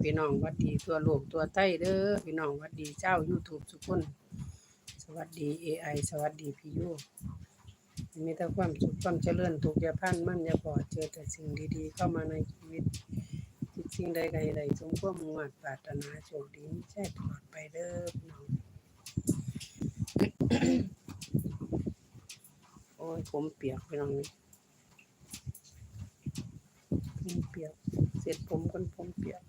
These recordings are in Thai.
พี่น้องวัดดีตัวโลกตัวใต้เด้อพี่น้องวัดดีเจ้า YouTube ทุกคนสวัสดี AI สวัสดีพี่ยูมีแต่ความสุขความเจริญทุกอย่าพันมั่นอย่าพอดเจอแต่สิ่งดีๆ เข้ามาในชีวิตคิดสิ่งใดใดใดสมความมุ่งมั่นปรารถนาโชคดีมีใช่ตลอดไปเด้อพี่น้องโอ้ยผมเปียกพี่น้องนี่ผมเปียกเสร็จผมกันผมเปียก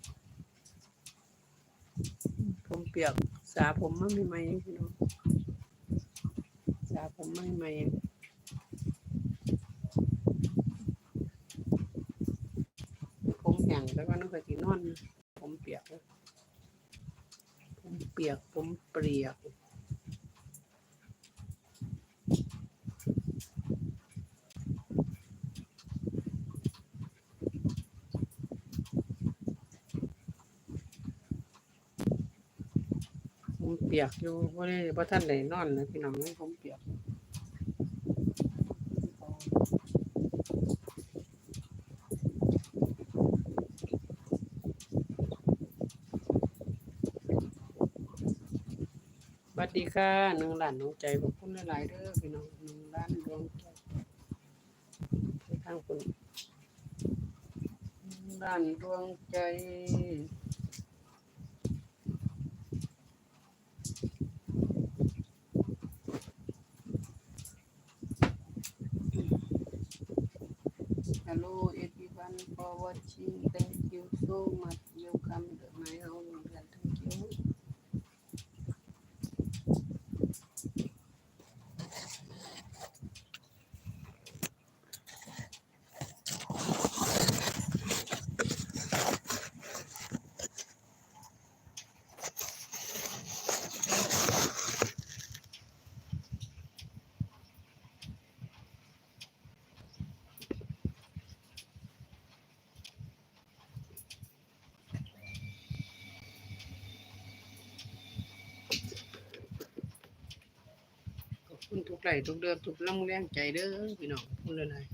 ผมเปียกสาผมมันไม่ไหมพี่น้องสาผมไม่ไหมผมแห้งแล้วก็น้องก็สินอน ผมเปียก ผมเปียกผมเปียก ผมเปียกอยู่เพราะนี่เพราะท่านได้นอนนะพี่น้องให้ผมเปียกสวัสดีค่ะหนึ่งล้านดวงใจขอบคุณหลายๆเด้อพี่น้องหนึ่งล้านดวงใจไปทางคุณหนึ่งล้านดวงใจ Hello everyone for watching. Thank you so much. Welcome to คุณทุกไลทุกเดือนทุกร่างแรงใจเด้อพี่น้องคุณเลย